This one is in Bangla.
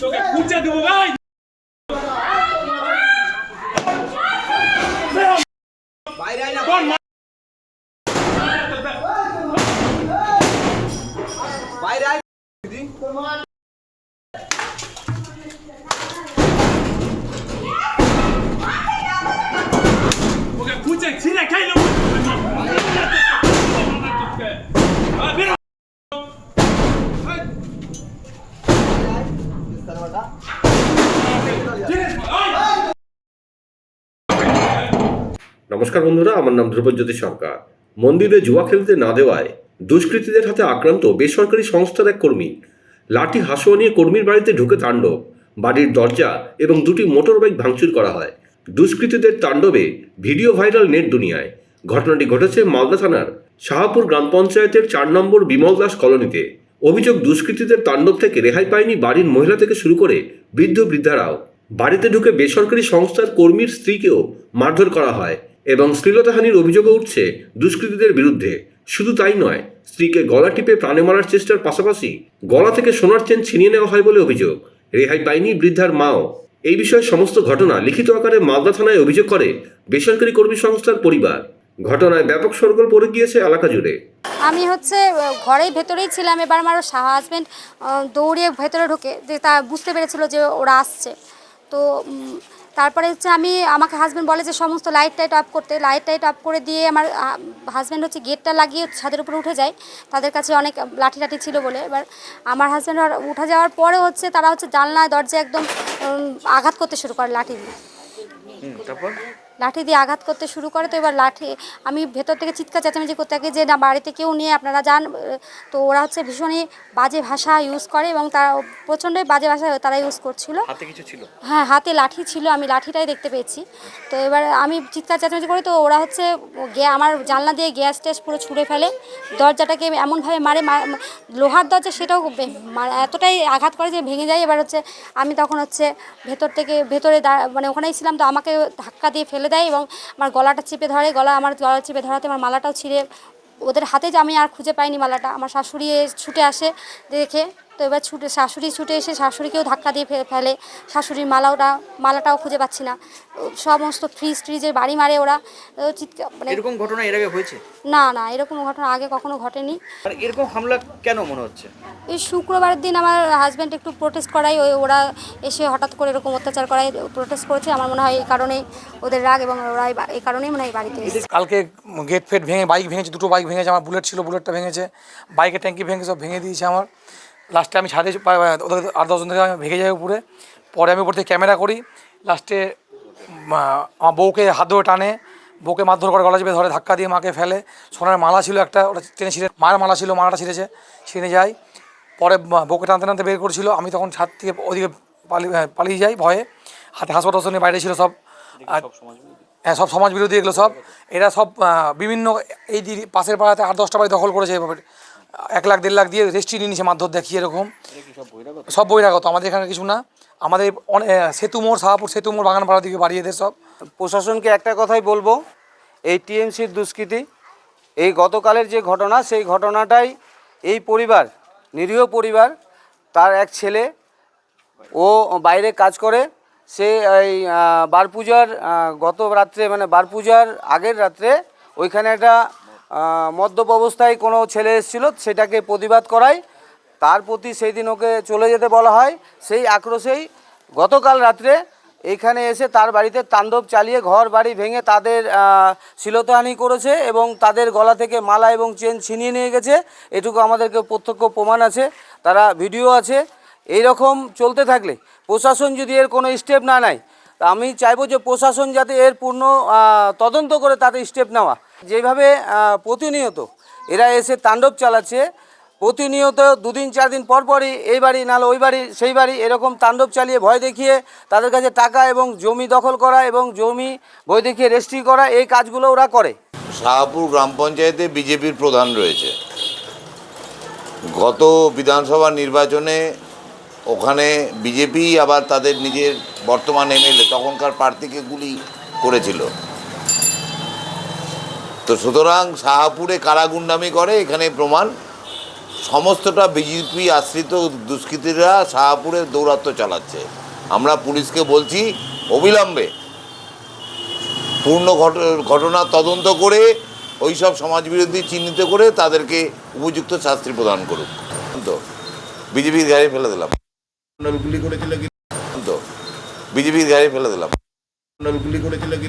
তোকে খুঁজে দেবো ভাই তোর মা ওকে খুঁজে ছিঁড়ে খাইলো বেরো নমস্কার বন্ধুরা, আমার নাম ধ্রুবজ্যোতি সরকার। মন্দিরে জুয়া খেলতে না দেওয়ায় দুষ্কৃতীদের হাতে আক্রান্ত বেসরকারি সংস্থার এক কর্মী। লাঠি হাসুয়া নিয়ে কর্মীর বাড়িতে ঢুকে তাণ্ডব, বাড়ির দরজা এবং দুটি মোটর বাইক ভাঙচুর করা হয়। দুষ্কৃতীদের তাণ্ডবে ভিডিও ভাইরাল নেট দুনিয়ায়। ঘটনাটি ঘটেছে মালদা থানার শাহাপুর গ্রাম পঞ্চায়েতের চার নম্বর বিমল দাস কলোনিতে। অভিযোগ, দুষ্কৃতীদের তাণ্ডব থেকে রেহাই পায়নি বাড়ির মহিলা থেকে শুরু করে বৃদ্ধ বৃদ্ধারাও। বাড়িতে ঢুকে বেসরকারি সংস্থার কর্মীর স্ত্রীকেও মারধর করা হয়। এবং শ্লীলতাহানির অভিযোগও উঠছে দুষ্কৃতীদের বিরুদ্ধে। শুধু তাই নয়, স্ত্রীকে গলা টিপে প্রাণে মারার চেষ্টার পাশাপাশি গলা থেকে সোনার চেন ছিনিয়ে নেওয়া হয় বলে অভিযোগ। রেহাই পায়নি বৃদ্ধার মাও। এই বিষয়ে সমস্ত ঘটনা লিখিত আকারে মালদা থানায় অভিযোগ করে বেসরকারি কর্মী সংস্থার পরিবার। ঘটনায় ব্যাপক সরগোল পড়ে গিয়েছে এলাকা জুড়ে। আমি হচ্ছে ঘরেই ভেতরেই ছিলাম। এবার আমার হাজব্যান্ড দৌড়ে ভেতরে ঢোকে, যে তা বুঝতে পেরেছিল যে ওরা আসছে। তো তারপরে হচ্ছে আমি, আমাকে হাজব্যান্ড বলে যে সমস্ত লাইট টাইট অফ করতে লাইট টাইট অফ করে দিয়ে আমার হাজব্যান্ড হচ্ছে গেটটা লাগিয়ে ছাদের উপরে উঠে যায়। তাদের কাছে অনেক লাঠি লাঠি ছিল বলে। এবার আমার হাজব্যান্ড উঠে যাওয়ার পরে হচ্ছে তারা হচ্ছে জানলায় দরজা একদম আঘাত করতে শুরু করে লাঠি দিয়ে। লাঠি দিয়ে আঘাত করতে শুরু করে তো এবার লাঠি আমি ভেতর থেকে চিৎকার চেঁচামেচি করতে থাকি যে না বাড়িতে কেউ নিয়ে আপনারা যান। তো ওরা হচ্ছে ভীষণই বাজে ভাষা ইউজ করে এবং তারা প্রচণ্ডই বাজে ভাষা তারা ইউজ করছিল। হ্যাঁ হাতে লাঠি ছিল আমি লাঠিটাই দেখতে পেয়েছি। তো এবার আমি চিৎকার চেঁচামেচি করি তো ওরা হচ্ছে আমার জানলা দিয়ে গ্যাস ট্যাস পুরো ছুঁড়ে ফেলে। দরজাটাকে এমনভাবে মারে লোহার দরজা সেটাও এতটাই আঘাত করে যে ভেঙে যায়। এবার হচ্ছে আমি তখন হচ্ছে ভেতর থেকে ভেতরে মানে ওখানেই ছিলাম তো আমাকে ধাক্কা দিয়ে ফেলে দেয় এবং আমার গলাটা চেপে ধরে, গলা আমার গলা চেপে ধরাতে আমার মালাটাও ছিঁড়ে। ওদের হাতে যে আমি আর খুঁজে পাইনি মালাটা, আমার শাশুড়ি ছুটে আসে দেখে। তো এবার ছুটে শাশুড়ি ছুটে এসে শাশুড়িকেও ধাক্কা দিয়ে ফে- ফেলে। শাশুড়ির মালাওটা মালাটাও খুঁজে পাচ্ছি না। সমস্ত ফ্রিজ ট্রিজের বাড়ি মারে ওরা। চিৎকার মানে এরকম ঘটনা এর আগে হয়েছে? না না এরকম ঘটনা আগে কখনো ঘটেনি। আর এরকম হামলা কেন মনে হচ্ছে? এই শুক্রবারের দিন আমার হাজব্যান্ড একটু প্রোটেস্ট করাই ওই ওরা এসে হঠাৎ করে এরকম অত্যাচার করাই প্রোটেস্ট করেছে। আমার মনে হয় এই কারণেই ওদের রাগ এবং ওরা এই কারণেই মনে হয় বাড়িতে কালকে গেট ফেট ভেঙে বাইক ভেঙেছে দুটো বাইক ভেঙেছে। আমার বুলেট ছিল বুলেটটা ভেঙেছে। বাইকের ট্যাঙ্কি ভেঙে সব ভেঙে দিয়েছে আমার। লাস্টে আমি ছাদে ওদের আট দশজন থেকে আমি ভেঙে যাই উপরে। পরে আমি উপর থেকে ক্যামেরা করি। লাস্টে আমার বউকে হাত ধরে টানে। বউকে মারধর করে গলা চেপে ধরে ধাক্কা দিয়ে মাকে ফেলে। সোনার মালা ছিল একটা ওটা টেনে ছিঁড়ে মায়ের মালা ছিল মালাটা ছিঁড়েছে ছিঁড়ে যায়। পরে বউকে টানতে টানতে বের করেছিল। আমি তখন ছাদ থেকে ওদিকে পালিয়ে পালিয়ে যাই ভয়ে। হাতে হাসপাতাল নিয়ে বাইরে ছিল সব। হ্যাঁ সব সমাজ বিরোধী এগুলো সব। এরা সব বিভিন্ন এই পাশের পাড়াতে আট দশটা বাড়ি দখল করেছে এভাবে। এক লাখ দেড় লাখ দিয়ে রেজিস্ট্রি নিয়ে নিচ্ছে মারধর দেখিয়ে এরকম। সব বহিরাগত? আমাদের এখানে কিছু না। আমাদের অনেক সেতু মোড় শাহপুর সেতু মোড় বাগানপাড়া দিকে বাড়িয়ে এদের সব। প্রশাসনকে একটা কথাই বলব এই টিএমসির দুষ্কৃতি এই গতকালের যে ঘটনা সেই ঘটনাটাই এই পরিবার নিরীহ পরিবার তার এক ছেলে ও বাইরে কাজ করে সে এই আহ, বার পূজার গত রাত্রে মানে বার পূজার আগের রাত্রে ওইখানে একটা মদ্যপ অবস্থায় কোনো ছেলে এসেছিল সেটাকে প্রতিবাদ করায়। তার প্রতি সেই দিন ওকে চলে যেতে বলা হয়। সেই আক্রোশেই গতকাল রাত্রে এইখানে এসে তার বাড়িতে তাণ্ডব চালিয়ে ঘর বাড়ি ভেঙে তাদের আহ, শ্লীলতাহানি করেছে এবং তাদের গলা থেকে মালা এবং চেন ছিনিয়ে নিয়ে গেছে। এটুকু আমাদেরকে প্রত্যক্ষ প্রমাণ আছে তারা ভিডিও আছে। এই রকম চলতে থাকলে প্রশাসন যদি এর কোনো স্টেপ না নেয় আমি চাইব যে প্রশাসন যাতে এর পূর্ণ তদন্ত করে তাতে স্টেপ নেওয়া। যেভাবে প্রতিনিয়ত এরা এসে তাণ্ডব চালাচ্ছে, প্রতিনিয়ত দুদিন, চার দিন পর পরই এই বাড়ি নাহলে ওই বাড়ি, সেই বাড়ি এরকম তাণ্ডব চালিয়ে ভয় দেখিয়ে তাদের কাছে টাকা এবং জমি দখল করা এবং জমি ভয় দেখিয়ে রেজিস্ট্রি করা, এই কাজগুলো ওরা করে। শাহপুর গ্রাম পঞ্চায়েতে বিজেপির প্রধান রয়েছে। গত বিধানসভা নির্বাচনে ওখানে বিজেপি আবার তাদের নিজের বর্তমান এমএলএ, তখনকার প্রার্থীকে গুলি করেছিল। তো সুতরাং শাহাপুরে কারা গুন্ডামি করে এখানে প্রমাণ। সমস্তটা বিজেপি আশ্রিত দুষ্কৃতীরা শাহাপুরে দৌরাত্ম্য চালাচ্ছে। আমরা পুলিশকে বলছি অবিলম্বে পূর্ণ ঘট- ঘটনা তদন্ত করে ওই সব সমাজবিরোধী চিহ্নিত করে তাদেরকে উপযুক্ত শাস্তি প্রদান করুক। তো বিজেপির গাড়ি ফেলে দিলাম। গুলি করেছিল কি? তো বিজেপির গাড়ি ফেলে দিলাম। গুলি করেছিল কি?